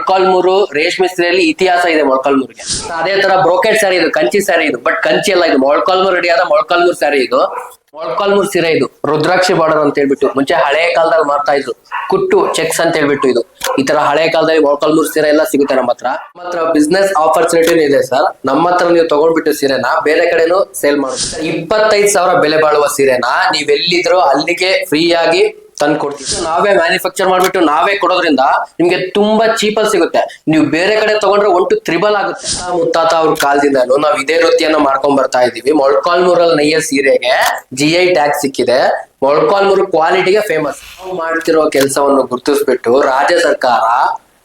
ಮೊಳಕಾಲ್ಮೂರು ರೇಷ್ಮೆ ಸೀರೆಯಲ್ಲಿ ಇತಿಹಾಸ ಇದೆ ಮೊಳಕಾಲ್ಮೂರಿಗೆ ಅದೇ ತರ ಬ್ರೋಕೆಟ್ ಸ್ಯಾರಿ ಇದು, ಕಂಚಿ ಸ್ಯಾರಿ ಇದು ಬಟ್ ಕಂಚಿ ಅಲ್ಲ ಇದು. ಮೊಳಕಾಲ್ಮೂರು ರೆಡಿ ಆದ ಮೊಳಕಾಲ್ಮೂರು ಸ್ಯಾರಿ ಇದು. ಮೊಳಕಾಲ್ಮೂರು ಸೀರೆ ಇದು. ರುದ್ರಾಕ್ಷಿ ಬಾರ್ಡರ್ ಅಂತ ಹೇಳ್ಬಿಟ್ಟು, ಮುಂಚೆ ಹಳೆ ಕಾಲದಲ್ಲಿ ಮಾಡ್ತಾ ಇದ್ರು. ಕುಟ್ಟು, ಚೆಕ್ಸ್ ಅಂತ ಹೇಳ್ಬಿಟ್ಟು ಇದು. ಈ ತರ ಹಳೆ ಕಾಲದಲ್ಲಿ ಮೊಳಕಾಲ್ಮೂರು ಸೀರೆ ಎಲ್ಲ ಸಿಗುತ್ತೆ ನಮ್ಮ ಹತ್ರ. ನಮ್ಮ ಬಿಸ್ನೆಸ್ ಆಪರ್ಚುನಿಟಿ ಇದೆ ಸರ್. ನಮ್ಮ ಹತ್ರ ನೀವು ತಗೊಂಡ್ಬಿಟ್ಟು ಸೀರೆನ ಬೇರೆ ಕಡೆನೂ ಸೇಲ್ ಮಾಡಿ ಇಪ್ಪತ್ತೈದು ಸಾವಿರ ಬೆಲೆ ಬಾಳುವ ಸೀರೆನ ನೀವೆಲ್ಲಿದ್ರು ಅಲ್ಲಿಗೆ ಫ್ರೀ ಆಗಿ ತಂದು ಕೊಡ್ತೀವಿ. ನಾವೇ ಮ್ಯಾನುಫ್ಯಾಕ್ಚರ್ ಮಾಡ್ಬಿಟ್ಟು ನಾವೇ ಕೊಡೋದ್ರಿಂದ ನಿಮ್ಗೆ ತುಂಬಾ ಚೀಪಲ್ಲಿ ಸಿಗುತ್ತೆ. ನೀವು ಬೇರೆ ಕಡೆ ತಗೊಂಡ್ರೆ ಒಂಟು ತ್ರಿಬಲ್ ಆಗುತ್ತೆ. ಮುತ್ತಾತ ಅವ್ರ ಕಾಲದಿಂದಲೂ ನಾವ್ ಇದೇ ವೃತ್ತಿಯನ್ನ ಮಾಡ್ಕೊಂಡ್ ಬರ್ತಾ ಇದೀವಿ. ಮೊಳ್ಕಾಲ್ಮೂರಲ್ಲಿ ನೈಯ ಸೀರೆಗೆ ಜಿ ಐ ಟ್ಯಾಗ್ ಸಿಕ್ಕಿದೆ. ಮೊಳ್ಕಾಲ್ಮೂರು ಕ್ವಾಲಿಟಿಗೆ ಫೇಮಸ್ ಮಾಡ್ತಿರೋ ಕೆಲಸವನ್ನು ಗುರುತಿಸ್ಬಿಟ್ಟು ರಾಜ್ಯ ಸರ್ಕಾರ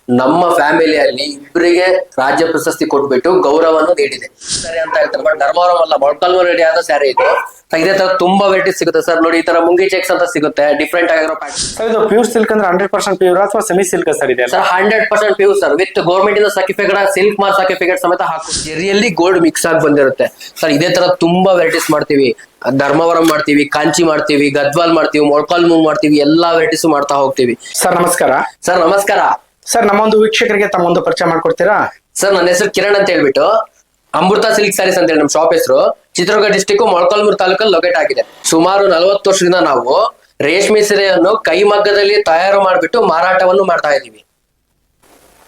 ನಮ್ಮ ಫ್ಯಾಮಿಲಿಯಲ್ಲಿ ಇಬ್ಬರಿಗೆ ರಾಜ್ಯ ಪ್ರಶಸ್ತಿ ಕೊಟ್ಬಿಟ್ಟು ಗೌರವವನ್ನು ನೀಡಿದೆ. ಸರಿ ಅಂತ ಹೇಳ್ತಾರೆ. ಬಟ್ ಧರ್ಮವರಂ ಅಲ್ಲ ಮೊಳ್ಕಾಲ್ಮೂರು ರೆಡಿ ಆದ ಸ್ಯಾರಿ ಇದು. ಇದೇ ತರ ತುಂಬಾ ವೆರೈಟಿ ಸಿಗುತ್ತೆ ಸರ್ ನೋಡಿ ಈ ತರ ಮುಂಗಿ ಚೆಕ್ಸ್ ಅಂತ ಸಿಗುತ್ತೆ. ಡಿಫ್ರೆಂಟ್ ಆಗಿರೋ ಸರ್ ಇದು ಪ್ಯೂರ್ ಸಿಲ್ಕ್ ಅಂದ್ರೆ ಹಂಡ್ರೆಡ್ ಪರ್ಸೆಂಟ್ ಪ್ಯೂರ್ ಅಥವಾ ಸೆಮಿ ಸಿಲ್ಕ್ ಸರ್ ಇದೆ sir hundred percent pure sir with government ಇಂದ ಸರ್ಟಿಫಿಕೇಟ್ ಸಿಲ್ಕ್ ಮಾರ್ ಸರ್ಟಿಫಿಕೇಟ್ ಸಮೇತ ಹಾಕು ಜೆರಿಯಲ್ಲಿ ಗೋಲ್ಡ್ ಮಿಕ್ಸ್ ಆಗಿ ಬಂದಿರುತ್ತೆ. ಸರ್ ಇದೇ ತರ ತುಂಬಾ ವೆರೈಟೀಸ್ ಮಾಡ್ತೀವಿ. ಧರ್ಮವರಂ ಮಾಡ್ತೀವಿ ಕಾಂಚಿ ಮಾಡ್ತೀವಿ ಗದ್ವಾಲ್ ಮಾಡ್ತೀವಿ ಮೊಳ್ಕಾಲ್ ಮೂವ್ ಮಾಡ್ತೀವಿ ಎಲ್ಲಾ ವೆರೈಟೀಸ್ ಮಾಡ್ತಾ ಹೋಗ್ತೀವಿ. ಸರ್ ನಮಸ್ಕಾರ. ಸರ್ ನಮಸ್ಕಾರ. ಸರ್ ನಮ್ಮೊಂದು ವೀಕ್ಷಕರಿಗೆ ತಮ್ಮೊಂದು ಪರಿಚಯ ಮಾಡ್ಕೊಡ್ತೀರಾ? ಸರ್ ನನ್ನ ಹೆಸರು ಕಿರಣ್ ಅಂತ ಹೇಳ್ಬಿಟ್ಟು. ಅಮೃತ ಸಿಲ್ಕ್ ಸ್ಯಾರೀಸ್ ಅಂತ ಹೇಳಿ ನಮ್ಮ ಶಾಪ್ ಹೆಸರು. ಚಿತ್ರದುರ್ಗ ಡಿಸ್ಟಿಕ್ ಮೊಳಕಾಲ್ಮೂರು ತಾಲೂಕಲ್ಲಿ ಲೊಕೇಟ್ ಆಗಿದೆ. ಸುಮಾರು ನಲವತ್ತು ವರ್ಷದಿಂದ ನಾವು ರೇಷ್ಮೆ ಸೀರೆಯನ್ನು ಕೈಮಗ್ಗದಲ್ಲಿ ತಯಾರು ಮಾಡಿಬಿಟ್ಟು ಮಾರಾಟವನ್ನು ಮಾಡ್ತಾ ಇದ್ದೀವಿ.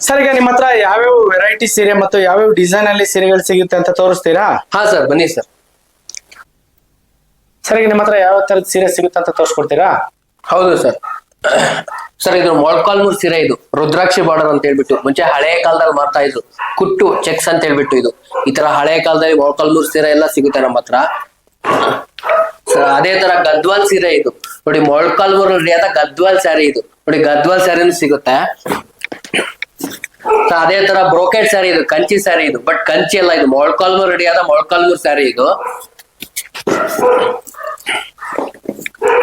ಸರ್ ಈಗ ನಿಮ್ಮ ಹತ್ರ ಯಾವ್ಯಾವ ವೆರೈಟಿ ಸೀರೆ ಮತ್ತು ಯಾವ್ಯಾವ ಡಿಸೈನ್ ಅಲ್ಲಿ ಸೀರೆಗಳು ಸಿಗುತ್ತೆ ಅಂತ ತೋರಿಸ್ತೀರಾ? ಹಾ ಸರ್ ಬನ್ನಿ ಸರ್. ಸರ್ ಈಗ ನಿಮ್ಮ ಹತ್ರ ಯಾವ ತರದ ಸೀರೆ ಸಿಗುತ್ತೆ ಅಂತ ತೋರಿಸ್ಕೊಡ್ತೀರಾ? ಹೌದು ಸರ್. ಸರ್, ಇದು ಮೊಳ್ಕಾಲ್ಮೂರ್ ಸೀರೆ ಇದು. ರುದ್ರಾಕ್ಷಿ ಬಾರ್ಡರ್ ಅಂತ ಹೇಳ್ಬಿಟ್ಟು. ಮುಂಚೆ ಹಳೆ ಕಾಲದಲ್ಲಿ ಮಾಡ್ತಾ ಇದ್ರು. ಕುಟ್ಟು, ಚೆಕ್ಸ್ ಅಂತ ಹೇಳ್ಬಿಟ್ಟು ಇದು. ಈ ತರ ಹಳೆ ಕಾಲದಲ್ಲಿ ಮೊಳ್ಕಾಲ್ಮೂರ್ ಸೀರೆ ಎಲ್ಲ ಸಿಗುತ್ತೆ ನಮ್ಮ ಹತ್ರ. ಸರ್, ಅದೇ ತರ ಗದ್ವಾಲ್ ಸೀರೆ ಇದು. ನೋಡಿ, ಮೊಳ್ಕಾಲ್ಮೂರ್ ಆದ ಗದ್ವಾಲ್ ಸ್ಯಾರಿ ಇದು. ನೋಡಿ, ಗದ್ವಾಲ್ ಸ್ಯಾರಿನೂ ಸಿಗುತ್ತೆ. ಅದೇ ತರ ಬ್ರೋಕೆಟ್ ಸ್ಯಾರಿ ಇದು, ಕಂಚಿ ಸ್ಯಾರಿ ಇದು. ಬಟ್ ಕಂಚಿ ಅಲ್ಲ, ಇದು ಮೊಳ್ಕಾಲ್ಮೂರ್ ರೆಡಿ ಆದ ಮೊಳ್ಕಾಲ್ಮೂರ್ ಸ್ಯಾರಿ ಇದು.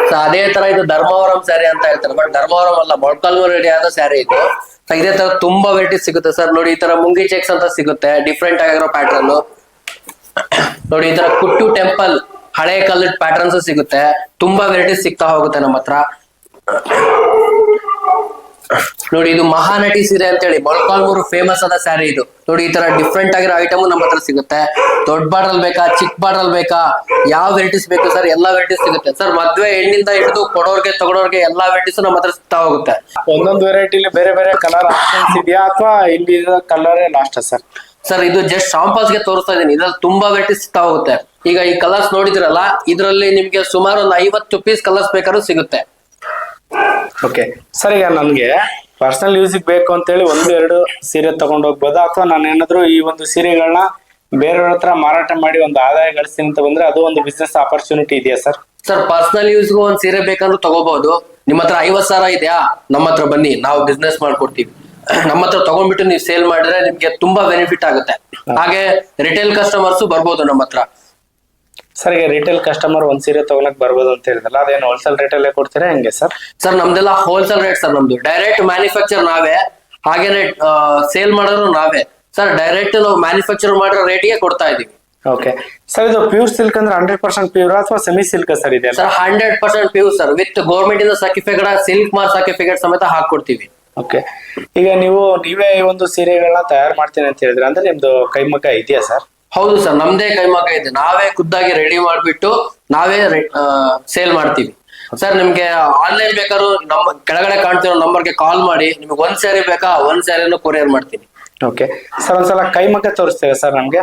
ಸೊ ಅದೇ ತರ ಇದು ಧರ್ಮವರಂ ಸ್ಯಾರಿ ಅಂತ ಹೇಳ್ತಾರೆ. ಬಟ್ ಧರ್ಮವರಂ ಅಲ್ಲ, ಮೊಳಕಾಲ್ಮೂರು ರೆಡಿ ಆದ ಸ್ಯಾರಿ ಇದು. ಸೊ ಇದೇ ತರ ತುಂಬಾ ವೆರೈಟಿ ಸಿಗುತ್ತೆ ಸರ್ ನೋಡಿ ಈ ತರ ಮುಂಗಿ ಚೆಕ್ಸ್ ಅಂತ ಸಿಗುತ್ತೆ. ಡಿಫ್ರೆಂಟ್ ಆಗಿರೋ ಪ್ಯಾಟರ್ನ್ ನೋಡಿ ಈ ತರ ಕುಟ್ಟು ಟೆಂಪಲ್ ಹಳೆ ಕಾಲದ ಪ್ಯಾಟರ್ನ್ಸ್ ಸಿಗುತ್ತೆ. ತುಂಬಾ ವೆರೈಟಿ ಸಿಗ್ತಾ ಹೋಗುತ್ತೆ ನಮ್ಮ ಹತ್ರ. ನೋಡಿ ಇದು ಮಹಾನಟಿ ಸೀರೆ ಅಂತ ಹೇಳಿ ಮೊಳಕಾಲ್ಮೂರು ಫೇಮಸ್ ಆದ ಸ್ಯಾರಿ ಇದು. ನೋಡಿ ಈ ತರ ಡಿಫ್ರೆಂಟ್ ಆಗಿರೋ ಐಟಮ್ ನಮ್ಮ ಹತ್ರ ಸಿಗುತ್ತೆ. ದೊಡ್ಡ ಬಾರ್ಡಲ್ ಬೇಕಾ ಚಿಕ್ಕ ಬಾರ್ಡಲ್ ಬೇಕಾ? ಯಾವ ವೆರೈಟೀಸ್ ಬೇಕು ಸರ್ ಎಲ್ಲಾ ವೆರೈಟೀಸ್ ಸಿಗುತ್ತೆ. ಸರ್ ಮದ್ವೆ ಹೆಣ್ಣಿಂದ ಹಿಡಿದು ಕೊಡೋರ್ಗೆ ತಗೊಳೋರ್ಗೆ ಎಲ್ಲಾ ವೆರೈಟೀಸ್ ನಮ್ಮ ಹತ್ರ ಸಿಗ್ತಾ ಹೋಗುತ್ತೆ. ಒಂದೊಂದು ವೆರೈಟಿಲಿ ಬೇರೆ ಬೇರೆ ಕಲರ್ ಆಪ್ಷನ್ಸ್ ಇದೆಯಾ ಅಥವಾ ಇಲ್ಲಿ ಕಲರ್ ಲಾಸ್ಟ್ ಸರ್ ಸರ್ ಇದು ಜಸ್ಟ್ ಶಾಂಪಲ್ಸ್ಗೆ ತೋರಿಸ್ತಾ ಇದೀನಿ. ಇದ್ರಲ್ಲಿ ತುಂಬಾ ವೆರೈಟೀಸ್ ಸಿಗ್ತಾ ಹೋಗುತ್ತೆ. ಈಗ ಈ ಕಲರ್ಸ್ ನೋಡಿದ್ರಲ್ಲ ಇದರಲ್ಲಿ ನಿಮ್ಗೆ ಸುಮಾರು ಒಂದು ಐವತ್ತು ಪೀಸ್ ಕಲರ್ಸ್ ಬೇಕಾದ್ರೂ ಸಿಗುತ್ತೆ. ಓಕೆ ಸರ್ ಈಗ ನನಗೆ ಪರ್ಸನಲ್ ಯೂಸಿಗೆ ಬೇಕು ಅಂತೇಳಿ ಒಂದು, ಎರಡು ಸೀರೆ ತಗೊಂಡು ಹೋಗ್ಬೋದು? ಅಥವಾ ನಾನು ಏನಾದ್ರು ಈ ಒಂದು ಸೀರೆಗಳನ್ನ ಬೇರೆಯವ್ರ ಹತ್ರ ಮಾರಾಟ ಮಾಡಿ ಒಂದು ಆದಾಯ ಗಳಿಸ್ತೀನಿ ಅಂತ ಬಂದ್ರೆ ಅದು ಒಂದು ಬಿಸ್ನೆಸ್ ಆಪರ್ಚುನಿಟಿ ಇದೆಯಾ ಸರ್? ಸರ್ ಪರ್ಸನಲ್ ಯೂಸ್ಗೂ ಒಂದ್ ಸೀರೆ ಬೇಕಂದ್ರೂ ತಗೋಬಹುದು. ನಿಮ್ಮ ಹತ್ರ ಐವತ್ ಸಾವಿರ ಇದೆಯಾ? ನಮ್ಮ ಹತ್ರ ಬನ್ನಿ, ನಾವು ಬಿಸ್ನೆಸ್ ಮಾಡ್ಕೊಡ್ತೀವಿ. ನಮ್ಮ ಹತ್ರ ತಗೊಂಡ್ಬಿಟ್ಟು ನೀವು ಸೇಲ್ ಮಾಡಿದ್ರೆ ನಿಮ್ಗೆ ತುಂಬಾ ಬೆನಿಫಿಟ್ ಆಗುತ್ತೆ. ಹಾಗೆ ರಿಟೇಲ್ ಕಸ್ಟಮರ್ಸ್ ಬರ್ಬೋದು ನಮ್ಮ ಹತ್ರ. ಸರ್ ಈಗ ರಿಟೇಲ್ ಕಸ್ಟಮರ್ ಒಂದ್ ಸೀರೆ ತಗೊಳಕ್ ಬರ್ಬೋದು ಅಂತ ಹೇಳಿದ್ರಲ್ಲ ಅದೇನು ಹೋಲ್ಸೇಲ್ ರೇಟಲ್ಲೇ ಕೊಡ್ತೀರಾ ಹೆಂಗೆ ಸರ್ ಸರ್ ನಮ್ದೆಲ್ಲ ಹೋಲ್ಸೇಲ್ ರೇಟ್ ಸರ್ ನಮ್ದು. ಡೈರೆಕ್ಟ್ ಮ್ಯಾನುಫ್ಯಾಕ್ಚರ್ ನಾವೇ. ಹಾಗೇನೆ ಸೇಲ್ ಮಾಡೋರು ನಾವೇ. ಸರ್ ಡೈರೆಕ್ಟ್ ನಾವು ಮ್ಯಾನುಫ್ಯಾಕ್ಚರ್ ಮಾಡಿರೋ ರೇಟಿಗೆ ಕೊಡ್ತಾ ಇದೀವಿ ಓಕೆ ಸರ್ ಇದು ಪ್ಯೂರ್ ಸಿಲ್ಕ್ ಅಂದ್ರೆ ಹಂಡ್ರೆಡ್ ಪರ್ಸೆಂಟ್ ಪ್ಯೂರ್ ಅಥವಾ ಸೆಮಿ ಸಿಲ್ಕ್ ಸರ್ ಇದೆ sir hundred percent pure sir with government ಇಂದ ಸರ್ಟಿಫಿಕೇಟ್ ಸಿಲ್ಕ್ ಮಾರ್ಕ್ ಸರ್ಟಿಫಿಕೇಟ್ ಸಮೇತ ಹಾಕೊಡ್ತೀವಿ ಓಕೆ ಈಗ ನೀವು ನೀವೇ ಈ ಒಂದು ಸೀರೆಗಳನ್ನ ತಯಾರು ಮಾಡ್ತೀನಿ ಅಂತ ಹೇಳಿದ್ರೆ ಅಂದ್ರೆ ನಿಮ್ದು ಕೈಮಗ್ಗ ಇದೆಯಾ ಸರ್ ಹೌದು ಸರ್ ನಮ್ದೇ ಕೈಮಗ್ಗ ಇದೆ. ನಾವೇ ಖುದ್ದಾಗಿ ರೆಡಿ ಮಾಡ್ಬಿಟ್ಟು ನಾವೇ ಸೇಲ್ ಮಾಡ್ತೀವಿ. ಸರ್ ನಿಮ್ಗೆ ಆನ್ಲೈನ್ ಬೇಕಾದ್ರೂ ನಮ್ಮ ಕೆಳಗಡೆ ಕಾಣ್ತಿರೋ ನಂಬರ್ಗೆ ಕಾಲ್ ಮಾಡಿ. ನಿಮ್ಗೆ ಒಂದ್ ಸ್ಯಾರಿ ಬೇಕಾ ಒಂದ್ ಸ್ಯಾರಿನೂ ಕೊರಿಯರ್ ಮಾಡ್ತೀನಿ. ಓಕೆ ಸರ್ ಒಂದ್ಸಲ ಕೈಮಗ್ಗ ತೋರಿಸ್ತೇವೆ ಸರ್ ನಮ್ಗೆ?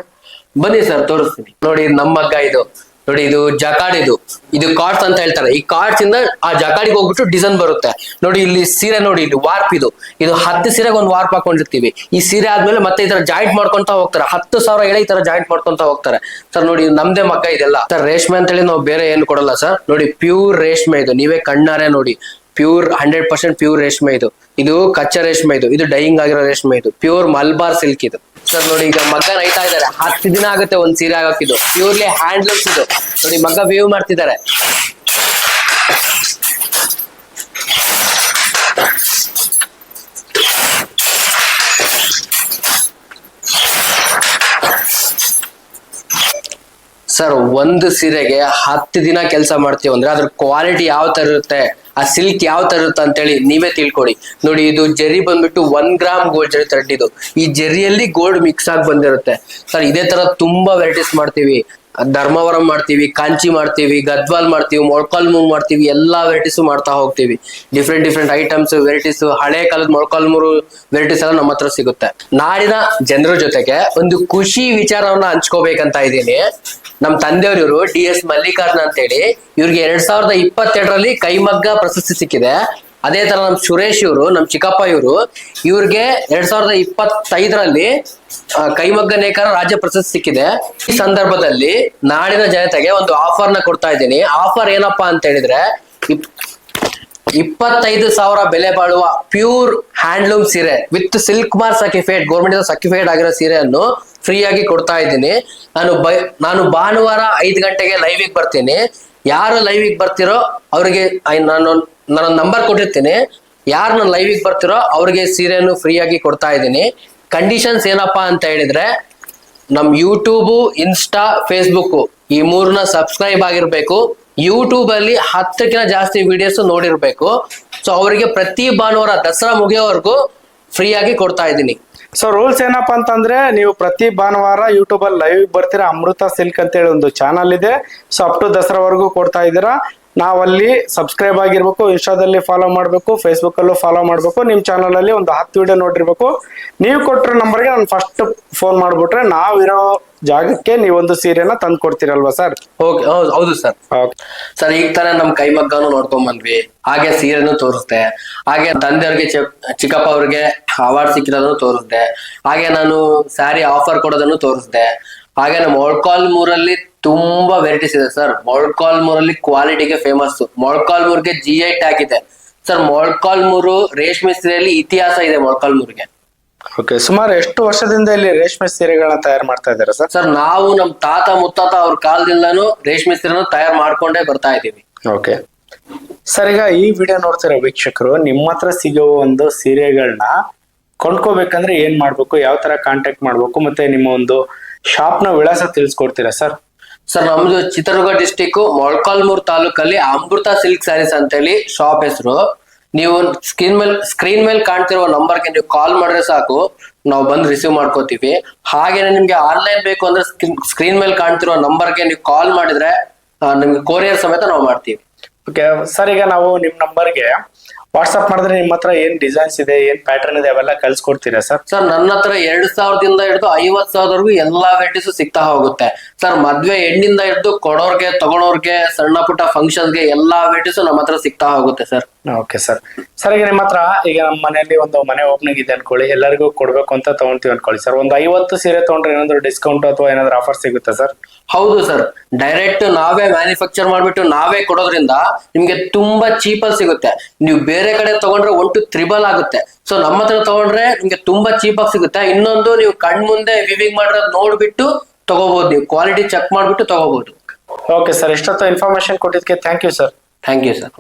ಬನ್ನಿ ಸರ್ ತೋರಿಸ್ತೀನಿ. ನೋಡಿ ಇದು ನಮ್ಮ ಮಗ್ಗ ಇದು. ನೋಡಿ ಇದು ಜಕಾಡ್ ಇದು. ಇದು ಕಾರ್ಡ್ಸ್ ಅಂತ ಹೇಳ್ತಾರೆ. ಈ ಕಾರ್ಡ್ಸ್ ಇಂದ ಆ ಜಕಾಡಿಗೆ ಹೋಗ್ಬಿಟ್ಟು ಡಿಸೈನ್ ಬರುತ್ತೆ. ನೋಡಿ ಇಲ್ಲಿ ಸೀರೆ ನೋಡಿ ಇಲ್ಲಿ ವಾರ್ಪ್ ಇದು. ಇದು ಹತ್ತು ಸೀರೆಗೆ ಒಂದು ವಾರ್ಪ್ ಹಾಕೊಂಡಿರ್ತೀವಿ. ಈ ಸೀರೆ ಆದ್ಮೇಲೆ ಮತ್ತೆ ಈ ಜಾಯಿಂಟ್ ಮಾಡ್ಕೊಂತ ಹೋಗ್ತಾರೆ. ಹತ್ತು ಸಾವಿರ ಎಳೆ ಈ ತರ ಜಾಯಿಂಟ್ ಮಾಡ್ಕೊಂತ ಹೋಗ್ತಾರೆ. ಸರ್, ನೋಡಿ ಇದು ನಮ್ದೇ ಮಗ್ಗ ಇದೆಲ್ಲ. ಸರ್, ರೇಷ್ಮೆ ಅಂತ ಹೇಳಿ ನಾವು ಬೇರೆ ಏನು ಕೊಡಲ್ಲ ಸರ್. ನೋಡಿ ಪ್ಯೂರ್ ರೇಷ್ಮೆ ಇದು. ನೀವೇ ಕಣ್ಣಾರೆ ನೋಡಿ. ಪ್ಯೂರ್ ಹಂಡ್ರೆಡ್ ಪರ್ಸೆಂಟ್ ಪ್ಯೂರ್ ರೇಷ್ಮೆ ಇದು. ಇದು ಕಚ್ಚಾ ರೇಷ್ಮೆ ಇದು. ಇದು ಡೈಯಿಂಗ್ ಆಗಿರೋ ರೇಷ್ಮೆ ಇದು. ಪ್ಯೂರ್ ಮಲ್ಬಾರ್ ಸಿಲ್ಕ್ ಇದು. ಸರ್ ನೋಡಿ, ಈಗ ಮಗ ನೈತಾ ಇದ್ದಾರೆ ಹತ್ತು ದಿನ ಆಗುತ್ತೆ ಒಂದ್ ಸೀರೆ ಹಾಕಿದ್ದು ಪ್ಯೂರ್ಲಿ ಹ್ಯಾಂಡ್ಲೂಮ್ಸ್ ಇದು. ನೋಡಿ, ಮಗ್ಗ ವ್ಯೂ ಮಾಡ್ತಿದ್ದಾರೆ ಸರ್, ಒಂದು ಸೀರೆಗೆ ಹತ್ತು ದಿನ ಕೆಲಸ ಮಾಡ್ತೀವಿ ಅಂದ್ರೆ ಅದ್ರ ಕ್ವಾಲಿಟಿ ಯಾವ ತರ ಇರುತ್ತೆ? ಆ ಸಿಲ್ಕ್ ಯಾವ ತರ ಇರುತ್ತೆ ಅಂತೇಳಿ ನೀವೇ ತಿಳ್ಕೊಡಿ. ನೋಡಿ, ಇದು ಜರಿ ಬಂದ್ಬಿಟ್ಟು ಒನ್ ಗ್ರಾಮ್ ಗೋಲ್ಡ್ ಜರಿ ಥ್ರೆಡ್ ಇದು. ಈ ಜರಿಯಲ್ಲಿ ಗೋಲ್ಡ್ ಮಿಕ್ಸ್ ಆಗಿ ಬಂದಿರುತ್ತೆ. ಸರ್ ಇದೇ ತರ ತುಂಬಾ ವೆರೈಟೀಸ್ ಮಾಡ್ತೀವಿ. ಧರ್ಮವರಂ ಮಾಡ್ತೀವಿ, ಕಾಂಚಿ ಮಾಡ್ತೀವಿ, ಗದ್ವಾಲ್ ಮಾಡ್ತೀವಿ, ಮೊಳ್ಕಾಲ್ ಮೂರು ಮಾಡ್ತೀವಿ, ಎಲ್ಲಾ ವೆರೈಟೀಸ್ ಮಾಡ್ತಾ ಹೋಗ್ತೀವಿ. ಡಿಫ್ರೆಂಟ್ ಡಿಫ್ರೆಂಟ್ ಐಟಮ್ಸ್ ವೆರೈಟೀಸ್ ಹಳೆ ಕಾಲದ ಮೊಳ್ಕಾಲ್ ಮೂರು ವೆರೈಟೀಸ್ ಎಲ್ಲ ನಮ್ಮ ಹತ್ರ ಸಿಗುತ್ತೆ. ನಾಡಿನ ಜನರ ಜೊತೆಗೆ ಒಂದು ಖುಷಿ ವಿಚಾರವನ್ನ ಹಂಚ್ಕೋಬೇಕಂತ ಇದ್ದೀನಿ. ನಮ್ ತಂದೆಯವರು ಇವರು, ಡಿ ಎಸ್ ಅಂತ ಹೇಳಿ ಇವ್ರಿಗೆ ಎರಡ್ ಸಾವಿರದ ಇಪ್ಪತ್ತೆರಡರಲ್ಲಿ ಕೈಮಗ್ಗ ಪ್ರಶಸ್ತಿ ಸಿಕ್ಕಿದೆ. ಅದೇ ತರ ನಮ್ ಸುರೇಶ್ ಇವರು, ನಮ್ ಚಿಕ್ಕಪ್ಪ ಇವರು, ಇವ್ರಿಗೆ ಎರಡ್ ಸಾವಿರದ ಇಪ್ಪತ್ತೈದರಲ್ಲಿ ಕೈಮಗ್ಗ ನೇಕಾರ ರಾಜ್ಯ ಪ್ರಶಸ್ತಿ ಸಿಕ್ಕಿದೆ. ಈ ಸಂದರ್ಭದಲ್ಲಿ ನಾಡಿನ ಜನತೆಗೆ ಒಂದು ಆಫರ್ನ ಕೊಡ್ತಾ ಇದ್ದೀನಿ. ಆಫರ್ ಏನಪ್ಪಾ ಅಂತ ಹೇಳಿದ್ರೆ, ಇಪ್- ಇಪ್ಪತ್ತೈದು ಸಾವಿರ ಬೆಲೆ ಬಾಳುವ ಪ್ಯೂರ್ ಹ್ಯಾಂಡ್ಲೂಮ್ ಸೀರೆ with silk mark certified government certified ಆಗಿರೋ ಸೀರೆಯನ್ನು ಫ್ರೀ ಆಗಿ ಕೊಡ್ತಾ ಇದ್ದೀನಿ. ನಾನು ಬೈ, ನಾನು ಭಾನುವಾರ ಐದು ಗಂಟೆಗೆ ಲೈವಿಗೆ ಬರ್ತೀನಿ. ಯಾರು ಲೈವಿಗೆ ಬರ್ತಿರೋ ಅವರಿಗೆ ನಾನು ನಾನು ನಂಬರ್ ಕೊಟ್ಟಿರ್ತೀನಿ. ಯಾರು ನಾನು ಲೈವಿಗೆ ಬರ್ತಿರೋ ಅವ್ರಿಗೆ ಸೀರೆಯನ್ನು ಫ್ರೀಯಾಗಿ ಕೊಡ್ತಾ ಇದ್ದೀನಿ. ಕಂಡೀಷನ್ಸ್ ಏನಪ್ಪಾ ಅಂತ ಹೇಳಿದ್ರೆ ನಮ್ಮ ಯೂಟ್ಯೂಬು ಇನ್ಸ್ಟಾ ಫೇಸ್ಬುಕ್ಕು ಈ ಮೂರನ್ನ ಸಬ್ಸ್ಕ್ರೈಬ್ ಆಗಿರಬೇಕು. ಯೂಟ್ಯೂಬ್ ಅಲ್ಲಿ ಹತ್ತಕ್ಕಿಂತ ಜಾಸ್ತಿ ವಿಡಿಯೋಸ್ ನೋಡಿರ್ಬೇಕು. ಸೊ ಅವರಿಗೆ ಪ್ರತಿ ಭಾನುವಾರ ದಸರಾ ಮುಗಿಯೋವರೆಗೂ ಫ್ರೀಯಾಗಿ ಕೊಡ್ತಾ ಇದ್ದೀನಿ. ಸೊ ರೂಲ್ಸ್ ಏನಪ್ಪಾ ಅಂತಂದ್ರೆ, ನೀವು ಪ್ರತಿ ಭಾನುವಾರ ಯೂಟ್ಯೂಬ್ ಅಲ್ಲಿ ಲೈವ್ ಬರ್ತೀರಾ ಅಮೃತ ಸಿಲ್ಕ್ ಅಂತ ಹೇಳಿ ಒಂದು ಚಾನಲ್ ಇದೆ. ಸೊ ಅಪ್ ಟು ದಸರಾವರೆಗೂ ಕೊಡ್ತಾ ಇದ್ದೀರಾ. ನಾವಲ್ಲಿ ಸಬ್ಸ್ಕ್ರೈಬ್ ಆಗಿರ್ಬೇಕು ಇನ್ಸ್ಟಾದಲ್ಲಿ ಫಾಲೋ ಮಾಡಬೇಕು ಫೇಸ್ಬುಕ್ ಅಲ್ಲೂ ಫಾಲೋ ಮಾಡಬೇಕು ನಿಮ್ಮ ಚಾನಲ್ ಅಲ್ಲಿ ಒಂದು ಹತ್ತು ವಿಡಿಯೋ ನೋಡಿರ್ಬೇಕು. ನೀವು ಕೊಟ್ಟಿರೋ ನಂಬರ್ಗೆ ನಾನು ಫಸ್ಟ್ ಫೋನ್ ಮಾಡ್ಬಿಟ್ರೆ ನಾವಿರೋ ಜಾಗಕ್ಕೆ ನೀವೊಂದು ಸೀರೆನ ತಂದು ಕೊಡ್ತೀರಲ್ವಾ ಸರ್ ಓಕೆ ಹೌದು ಸರ್ ಸರ್ ಈಗ ತಾನೇ ನಮ್ ಕೈಮಗ್ಗನು ನೋಡ್ಕೊಂಡ್ ಬಂದ್ವಿ. ಹಾಗೆ ಸೀರೆನು ತೋರಿಸ್ದೆ. ಹಾಗೆ ತಂದೆಯವ್ರಿಗೆ ಚಿಕ್ಕಪ್ಪ ಅವ್ರಿಗೆ ಅವಾರ್ಡ್ ಸಿಕ್ಕಿರೋದನ್ನು ತೋರಿಸ್ದೆ. ಹಾಗೆ ನಾನು ಸ್ಯಾರಿ ಆಫರ್ ಕೊಡೋದನ್ನು ತೋರಿಸ್ದೆ. ಹಾಗೆ ನಮ್ಮ ಒಳ್ಕಾಲ್ ಮೂರಲ್ಲಿ ತುಂಬಾ ವೆರೈಟೀಸ್ ಇದೆ. ಸರ್ ಮೊಳಕಾಲ್ಮೂರ್ ಅಲ್ಲಿ ಕ್ವಾಲಿಟಿಗೆ ಫೇಮಸ್ ಮೊಳಕಾಲ್ಮೂರ್ಗೆ ಜಿ ಐ ಟ್ಯಾಗ್ ಇದೆ. ಸರ್ ಮೊಳಕಾಲ್ಮೂರು ರೇಷ್ಮೆ ಸೀರೆಯಲ್ಲಿ ಇತಿಹಾಸ ಇದೆ ಮೊಳಕಾಲ್ಮೂರ್ಗೆ. ಓಕೆ ಸುಮಾರು ಎಷ್ಟು ವರ್ಷದಿಂದ ಇಲ್ಲಿ ರೇಷ್ಮೆ ಸೀರೆಗಳನ್ನ ತಯಾರು ಮಾಡ್ತಾ ಇದ್ದಾರೆ ಸರ್? ಸರ್ ನಾವು ನಮ್ ತಾತ ಮುತ್ತಾತ ಅವ್ರ ಕಾಲದಿಂದನೂ ರೇಷ್ಮೆ ಸೀರೆನ ತಯಾರು ಮಾಡ್ಕೊಂಡೇ ಬರ್ತಾ ಇದೀವಿ ಓಕೆ ಸರ್ ಈಗ ಈ ವಿಡಿಯೋ ನೋಡ್ತಿರೋ ವೀಕ್ಷಕರು ನಿಮ್ಮ ಹತ್ರ ಸಿಗೋ ಒಂದು ಸೀರೆಗಳನ್ನ ಕೊಂಡ್ಕೋಬೇಕಂದ್ರೆ ಏನ್ ಮಾಡ್ಬೇಕು? ಯಾವ ತರ ಕಾಂಟ್ಯಾಕ್ಟ್ ಮಾಡ್ಬೇಕು? ಮತ್ತೆ ನಿಮ್ಮ ಒಂದು ಶಾಪ್ನ ವಿಳಾಸ ತಿಳಿಸ್ಕೊಡ್ತೀರಾ ಸರ್? ಸರ್, ನಮ್ದು ಚಿತ್ರದುರ್ಗ ಡಿಸ್ಟಿಕ್ ಮೊಳಕಾಲ್ಮೂರ್ ತಾಲೂಕಲ್ಲಿ ಅಮೃತ ಸಿಲ್ಕ್ ಸ್ಯಾರೀಸ್ ಅಂತೇಳಿ ಶಾಪ್ ಹೆಸರು. ನೀವು ಸ್ಕ್ರೀನ್ ಮೇಲೆ ಸ್ಕ್ರೀನ್ ಮೇಲೆ ಕಾಣ್ತಿರೋ ನಂಬರ್ಗೆ ನೀವು ಕಾಲ್ ಮಾಡಿದ್ರೆ ಸಾಕು. ನಾವು ಬಂದು ರಿಸೀವ್ ಮಾಡ್ಕೋತೀವಿ. ಹಾಗೇನೆ ನಿಮ್ಗೆ ಆನ್ಲೈನ್ ಬೇಕು ಅಂದ್ರೆ ಸ್ಕ್ರೀನ್ ಮೇಲೆ ಕಾಣ್ತಿರೋ ನಂಬರ್ಗೆ ನೀವು ಕಾಲ್ ಮಾಡಿದ್ರೆ ನಿಮ್ಗೆ ಕೊರಿಯರ್ ಸಮೇತ ನಾವು ಮಾಡ್ತೀವಿ. ಓಕೆ ಸರ್, ಈಗ ನಾವು ನಿಮ್ ನಂಬರ್ಗೆ ವಾಟ್ಸ್ಆಪ್ ಮಾಡಿದ್ರೆ ನಿಮ್ಮ ಹತ್ರ ಏನ್ ಡಿಸೈನ್ಸ್ ಇದೆ, ಏನ್ ಪ್ಯಾಟರ್ನ್ ಇದೆ ಅವೆಲ್ಲ ಕಳ್ಸಿಕೊಡ್ತೀರಾ ಸರ್? ಸರ್, ನನ್ನ ಹತ್ರ ಎರಡ್ ಸಾವಿರದಿಂದ ಹಿಡಿದು ಐವತ್ ಸಾವಿರದವರೆಗೂ ಎಲ್ಲಾ ವೆರೈಟೀಸ್ ಸಿಗ್ತಾ ಹೋಗುತ್ತೆ. ಸರ್, ಮದ್ವೆ ಹೆಣ್ಣಿಂದ ಹಿಡಿದು ಕೊಡೋರ್ಗೆ, ತಗೊಳೋರ್ಗೆ, ಸಣ್ಣ ಪುಟ್ಟ ಫಂಕ್ಷನ್ಸ್ಗೆ ಎಲ್ಲಾ ವೆರೈಟೀಸ್ ನಮ್ಮ ಹತ್ರ ಸಿಗ್ತಾ ಹೋಗುತ್ತೆ ಸರ್. ಓಕೆ ಸರ್ ಸರ್ ಈಗ ನಿಮ್ಮ ಹತ್ರ ಈಗ ನಮ್ಮ ಮನೆಯಲ್ಲಿ ಒಂದು ಮನೆ ಓಪನಿಂಗ್ ಇದೆ ಅನ್ಕೊಳ್ಳಿ. ಎಲ್ಲರಿಗೂ ಕೊಡ್ಬೇಕು ಅಂತ ತಗೊಂತೀವಿ ಅನ್ಕೊಳ್ಳಿ ಸರ್ ಒಂದು ಐವತ್ತು ಸೀರೆ ತಗೊಂಡ್ರೆ ಏನಾದ್ರು ಡಿಸ್ಕೌಂಟ್ ಅಥವಾ ಏನಾದ್ರು ಆಫರ್ ಸಿಗುತ್ತಾ ಸರ್ ಹೌದು ಸರ್ ಡೈರೆಕ್ಟ್ ನಾವೇ ಮ್ಯಾನುಫ್ಯಾಕ್ಚರ್ ಮಾಡ್ಬಿಟ್ಟು ನಾವೇ ಕೊಡೋದ್ರಿಂದ ನಿಮ್ಗೆ ತುಂಬಾ ಚೀಪಲ್ ಸಿಗುತ್ತೆ. ನೀವು ಬೇರೆ ಕಡೆ ತಗೊಂಡ್ರೆ ಒನ್ ಟು ತ್ರಿಬಲ್ ಆಗುತ್ತೆ. ಸೊ ನಮ್ಮ ಹತ್ರ ತಗೊಂಡ್ರೆ ನಿಮ್ಗೆ ತುಂಬಾ ಚೀಪ್ ಆಗಿ ಸಿಗುತ್ತೆ. ಇನ್ನೊಂದು ನೀವು ಕಣ್ ಮುಂದೆ ವಿವಿಂಗ್ ಮಾಡಿರೋದು ನೋಡ್ಬಿಟ್ಟು ತಗೋಬಹುದು ನೀವು ಕ್ವಾಲಿಟಿ ಚೆಕ್ ಮಾಡ್ಬಿಟ್ಟು ತಗೋಬಹುದು ಓಕೆ ಸರ್ ಇಷ್ಟೊತ್ತು ಇನ್ಫಾರ್ಮೇಶನ್ ಕೊಟ್ಟಿದ್ದಕ್ಕೆ thank you sir thank you sir